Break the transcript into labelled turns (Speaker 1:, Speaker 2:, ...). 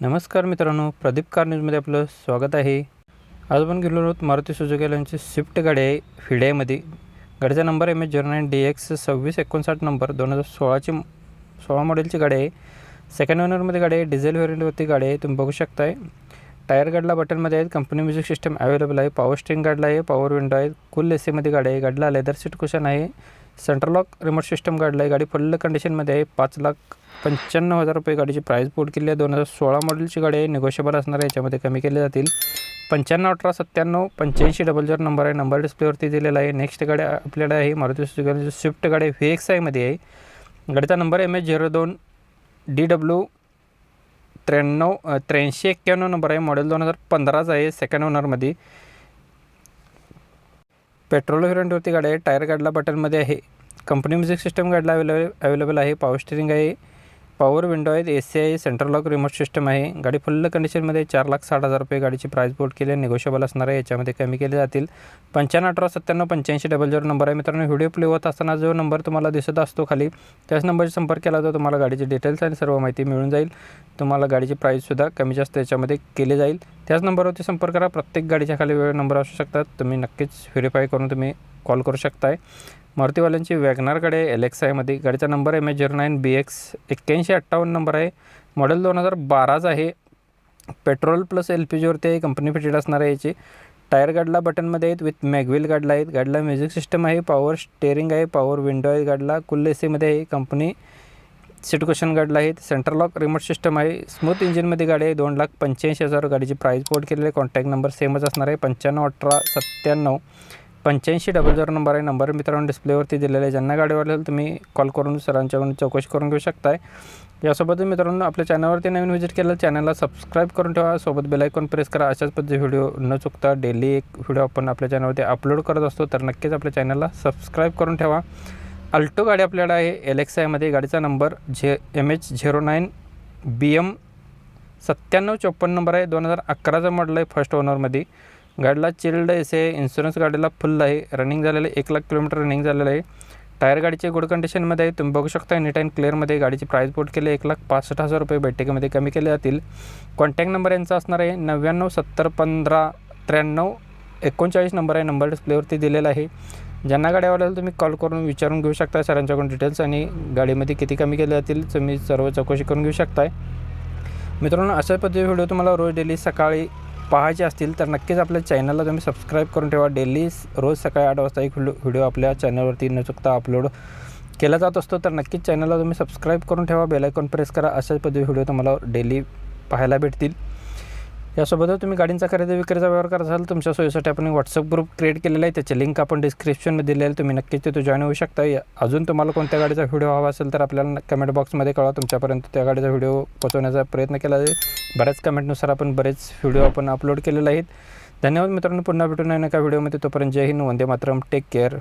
Speaker 1: नमस्कार मित्रांनो प्रदीप कार न्यूजमध्ये आपलं स्वागत आहे. आज आपण गेलो आहोत मारुती सुजुकी यांची स्विफ्ट गाडी आहे फिड्यामध्ये गाडीचा number M H zero nine D X सव्वीस एकोणसाठ नंबर दोन हजार सोळाची सोळा मॉडेलची गाडी आहे. सेकंड ओनरमध्ये गाडी आहे डिझेल व्हेरियंटवरती गाडी आहे तुम्ही बघू शकताय. टायर गाडीला बटनमध्ये आहेत कंपनी म्युझिक सिस्टम अवेलेबल आहे पॉवर स्टिंग गाडला आहे पॉवर विंडो आहे कुल ए सीमध्ये गाडी आहे गाडीला लेदर सीट कुशन आहे. सेंट्रल लॉक रिमोट सिस्टम गाडीला आहे गाडी फुल्ल कंडिशनमध्ये आहे. पाच लाख पंच्याण्णव हजार रुपये गाडीची प्राईस बोर्ड केली आहे. दोन हजार सोळा मॉडेलची गाडी आहे. निगोशिएबल असणार आहे. याच्यामध्ये कमी केले जातील. पंच्याण्णव अठरा सत्त्याण्णव पंच्याऐंशी डबल झिरो नंबर आहे. नंबर डिस्प्लेवरती दिलेला आहे. नेक्स्ट गाडी आपल्याला आहे. मारुती सुजुकी स्विफ्ट गाडी व्ही एक्स आयमध्ये आहे. गाडीचा नंबर एम एच झिरो दोन डी डब्ल्यू त्र्याण्णव त्र्याऐंशी एक्क्याण्णव नंबर आहे. मॉडेल दोन हजार पंधराचा आहे. सेकंड ओनरमध्ये पेट्रोल व्हेरियंटवरती गाडी आहे. टायर गाडला बटनमध्ये आहे. कंपनी म्युझिक सिस्टम गाडीला अवेलेबल अवेलेबल आहे. पावर स्टिअरिंग आहे. पॉवर विंडो आहेत. ए सी आहे सेंट्रल लॉक रिमोट सिस्टम आहे. गाडी फुल्ल कंडिशनमध्ये चार लाख साठ हजार रुपये गाडीची प्राईस बोर्ड केली आहे. निगोशिएबल असणार आहे. याच्यामध्ये कमी केले जातील. पंच्याण्णव अठरा सत्त्याण्णव पंच्याऐंशी डबल झिरो नंबर आहे. मित्रांनो व्हिडिओ प्ले होत असताना जो नंबर तुम्हाला दिसत असतो खाली त्याच नंबरचा संपर्क केला तर तुम्हाला गाडीचे डिटेल्स आणि सर्व माहिती मिळून जाईल. तुम्हाला गाडीची प्राईससुद्धा कमी जास्त याच्यामध्ये केली जाईल. त्याच नंबरवरती संपर्क करा. प्रत्येक गाडीच्या खाली वेळ नंबर असू शकतात. तुम्ही नक्कीच व्हेरीफाय करून तुम्ही कॉल करू शकताय. मारुतीवाल्यांची वॅगनार गाडी आहे एल एक्स आयमध्ये गाडीचा number M H zero nine B X एक्क्याऐंशी अठ्ठावन्न नंबर आहे. मॉडेल दोन हजार बाराच आहे. पेट्रोल प्लस एल पी जीवरती आहे कंपनी फिटेड असणार आहे याची. टायर गाडला बटनमध्ये आहेत विथ मॅगविल गाडला आहेत. गाडीला म्युझिक सिस्टम आहे पॉवर स्टेअरिंग आहे पॉवर विंडो आहे गाडीला. कुल ए सीमध्ये आहे कंपनी सीट क्वेश्चन गाडला आहेत. सेंट्रल लॉक रिमोट सिस्टम आहे. स्मूथ इंजिनमध्ये गाडी आहे. दोन लाख पंच्याऐंशी हजार गाडीची प्राईस बोर्ड केलेली आहे. कॉन्टॅक्ट नंबर सेमच असणार आहे. पंच्याण्णव अठरा सत्त्याण्णव. पंच्याऐंशी डबल झिरो नंबर आहे. नंबर मित्रांनो डिस्प्लेवरती दिलेला आहे. ज्यांना गाडी वाटेल तुम्ही कॉल करून सरांच्याकडून चौकशी करून घेऊ शकताय. यासोबत मित्रांनो आपल्या चॅनलवरती नवीन व्हिजिट केलं चॅनलला सबस्क्राईब करून ठेवा. सोबत बेलायकॉन प्रेस करा. अशाच पद्धती व्हिडिओ न चुकता डेली एक व्हिडिओ आपण आपल्या चॅनलवरती अपलोड करत असतो तर नक्कीच आपल्या चॅनलला सबस्क्राईब करून ठेवा. अल्टो गाडी आपल्याला आहे. एल एक्स आयमध्ये गाडीचा नंबर झे M H zero nine B M सत्त्याण्णव चोपन्न नंबर आहे. दोन हजार अकराचा मॉडल आहे फर्स्ट ओनरमध्ये गाडीला चिल्ड एस आहे इन्शुरन्स गाडीला फुल आहे. रनिंग झालेलं आहे एक लाख किलोमीटर रनिंग झालेलं आहे. टायर गाडीचे गुड कंडिशनमध्ये आहे. तुम्ही बघू शकता नीट अँड क्लिअरमध्ये गाडीची प्राईस बोट केली एक लाख पासष्ट हजार रुपये बैठकीमध्ये कमी केले जातील. कॉन्टॅक्ट नंबर यांचा असणार आहे. नव्याण्णव सत्तर पंधरा त्र्याण्णव एकोणचाळीस नंबर आहे. नंबर डिस्प्लेवरती दिलेला आहे. ज्यांना गाडी आवडेल तुम्ही कॉल करून विचारून घेऊ शकता सरांच्याकडून डिटेल्स आणि गाडीमध्ये किती कमी केले जातील. तुम्ही सर्व चौकशी करून घेऊ शकताय. मित्रांनो अशा पद्धती व्हिडिओ तुम्हाला रोज डेली सकाळी पाहायचे असतील तर नक्कीच आपल्या चॅनलला तुम्ही सबस्क्राईब करून ठेवा. डेली रोज सकाळी आठ वाजता एक व्हिडिओ आपल्या चॅनलवरती न चुकता अपलोड केला जात असतो. तर नक्कीच चॅनलला तुम्ही सबस्क्राईब करून ठेवा. बेलायकॉन प्रेस करा. अशाच पद्धती व्हिडिओ तुम्हाला डेली पाहायला भेटतील. यासोबतच तुम्ही गाडींचा खरेदी विक्रीचा व्यवहार करत असाल तुमच्या सोयीसाठी आपण व्हॉट्सअप ग्रुप क्रिएट केलेला आहे. त्याचे लिंक आपण डिस्क्रिप्शनमध्ये दिलेलं आहे तुम्ही नक्कीच तिथे जॉईन होऊ शकता. या- अजून तुम्हाला कोणत्या गाडीचा व्हिडिओ हवा असेल तर आपल्याला कमेंट बॉक्समध्ये कळवा. तुमच्यापर्यंत त्या गाडीचा व्हिडिओ पोहोचवण्याचा प्रयत्न केला जाईल. बऱ्याच कमेंटनुसार आपण बरेच व्हिडिओ आपण अपलोड केलेले आहेत. धन्यवाद मित्रांनो. पुन्हा भेटून नका व्हिडिओमध्ये तोपर्यंत जय हिंद. वंदे मातरम. Take care